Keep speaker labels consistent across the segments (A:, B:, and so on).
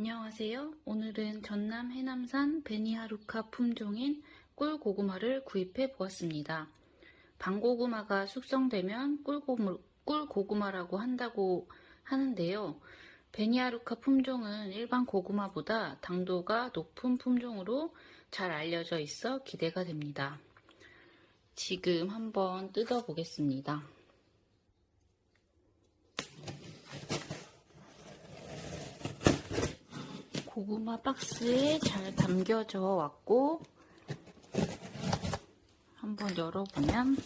A: 안녕하세요. 오늘은 전남 해남산 베니하루카 품종인 꿀고구마를 구입해 보았습니다. 방고구마가 숙성되면 꿀고구, 꿀고구마 라고 한다고 하는데요. 베니하루카 품종은 일반 고구마보다 당도가 높은 품종으로 잘 알려져 있어 기대가 됩니다. 지금 한번 뜯어 보겠습니다. 고구마 박스에 잘 담겨져 왔고 한번 열어보면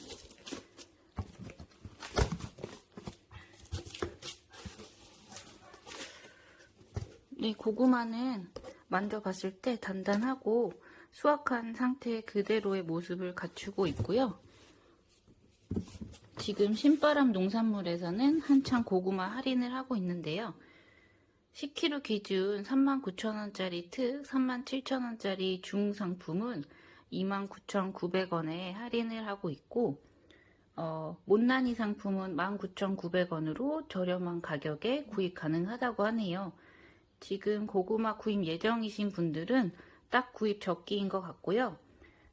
A: 네, 고구마는 만져봤을 때 단단하고 수확한 상태 그대로의 모습을 갖추고 있고요. 지금 신바람 농산물에서는 한창 고구마 할인을 하고 있는데요. 10kg 기준 39,000원짜리 특, 37,000원짜리 중상품은 29,900원에 할인을 하고 있고, 어, 못난이 상품은 19,900원으로 저렴한 가격에 구입 가능하다고 하네요. 지금 고구마 구입 예정이신 분들은 딱 구입 적기인 것 같고요.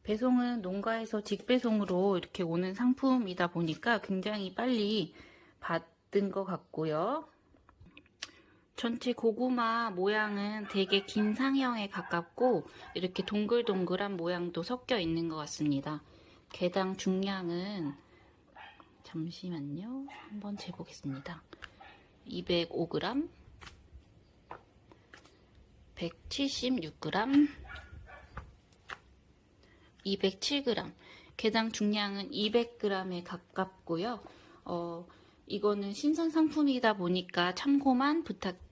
A: 배송은 농가에서 직배송으로 이렇게 오는 상품이다 보니까 굉장히 빨리 받은 것 같고요. 전체 고구마 모양은 되게 긴 상형에 가깝고 이렇게 동글동글한 모양도 섞여 있는 것 같습니다. 개당 중량은 잠시만요. 한번 재보겠습니다. 205g, 176g, 207g. 개당 중량은 200g에 가깝고요. 어, 이거는 신선 상품이다 보니까 참고만 부탁드립니다.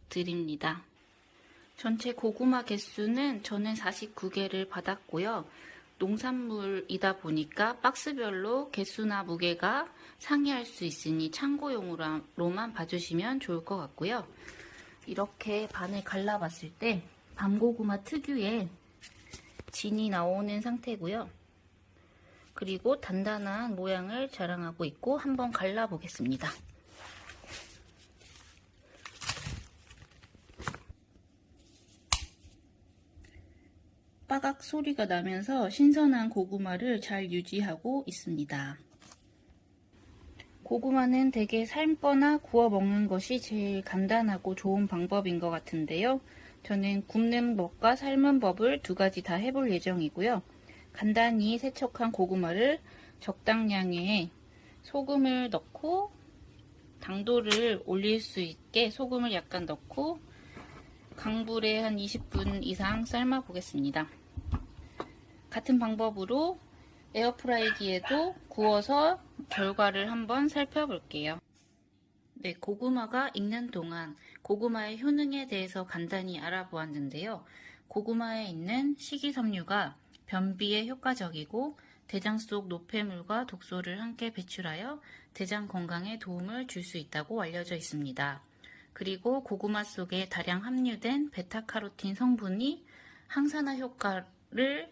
A: 전체 고구마 개수는 저는 49개를 받았고요. 농산물이다 보니까 박스별로 개수나 무게가 상이할 수 있으니 참고용으로만 봐주시면 좋을 것 같고요. 이렇게 반을 갈라봤을 때 밤고구마 특유의 진이 나오는 상태고요. 그리고 단단한 모양을 자랑하고 있고 한번 갈라보겠습니다. 빠각 소리가 나면서 신선한 고구마를 잘 유지하고 있습니다. 고구마는 대개 삶거나 구워 먹는 것이 제일 간단하고 좋은 방법인 것 같은데요. 저는 굽는 법과 삶은 법을 두 가지 다 해볼 예정이고요. 간단히 세척한 고구마를 적당량의 소금을 넣고 당도를 올릴 수 있게 소금을 약간 넣고 강불에 한 20분 이상 삶아 보겠습니다. 같은 방법으로 에어프라이기에도 구워서 결과를 한번 살펴볼게요. 네, 고구마가 익는 동안 고구마의 효능에 대해서 간단히 알아보았는데요. 고구마에 있는 식이섬유가 변비에 효과적이고 대장 속 노폐물과 독소를 함께 배출하여 대장 건강에 도움을 줄 수 있다고 알려져 있습니다. 그리고 고구마 속에 다량 함유된 베타카로틴 성분이 항산화 효과를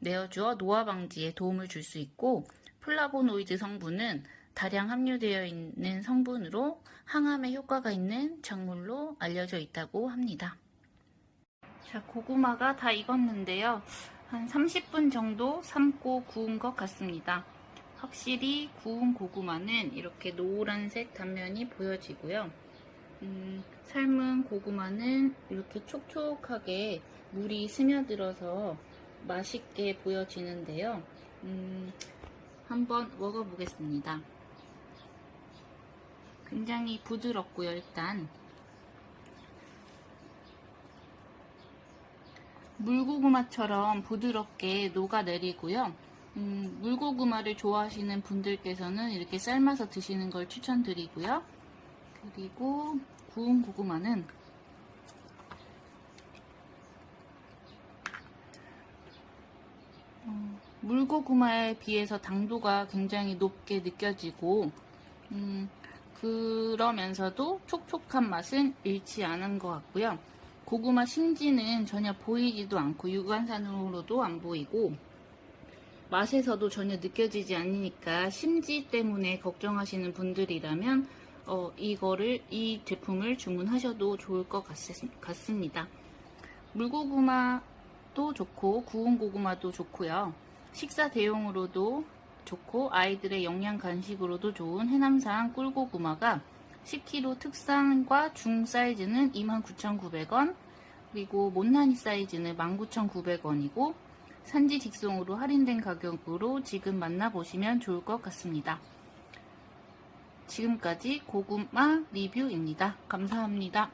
A: 내어주어 노화 방지에 도움을 줄 수 있고 플라보노이드 성분은 다량 함유되어 있는 성분으로 항암에 효과가 있는 작물로 알려져 있다고 합니다. 자, 고구마가 다 익었는데요. 한 30분 정도 삶고 구운 것 같습니다. 확실히 구운 고구마는 이렇게 노란색 단면이 보여지고요. 음, 삶은 고구마는 이렇게 촉촉하게 물이 스며들어서 맛있게 보여지는데요. 음, 한번 먹어보겠습니다. 굉장히 부드럽고요, 일단. 물고구마처럼 부드럽게 녹아내리고요. 음, 물고구마를 좋아하시는 분들께서는 이렇게 삶아서 드시는 걸 추천드리고요. 그리고 구운 고구마는 어, 물고구마에 비해서 당도가 굉장히 높게 느껴지고 음, 그러면서도 촉촉한 맛은 잃지 않은 것 같고요. 고구마 심지는 전혀 보이지도 않고 육안산으로도 안 보이고 맛에서도 전혀 느껴지지 않으니까 심지 때문에 걱정하시는 분들이라면 어, 이거를 이 제품을 주문하셔도 좋을 것 같, 같습니다. 물고구마도 좋고 구운 고구마도 좋고요. 식사 대용으로도 좋고 아이들의 영양 간식으로도 좋은 해남산 꿀고구마가 10kg 특상과 중 사이즈는 29,900원 그리고 못난이 사이즈는 19,900원이고 산지 직송으로 할인된 가격으로 지금 만나보시면 좋을 것 같습니다. 지금까지 고구마 리뷰입니다. 감사합니다.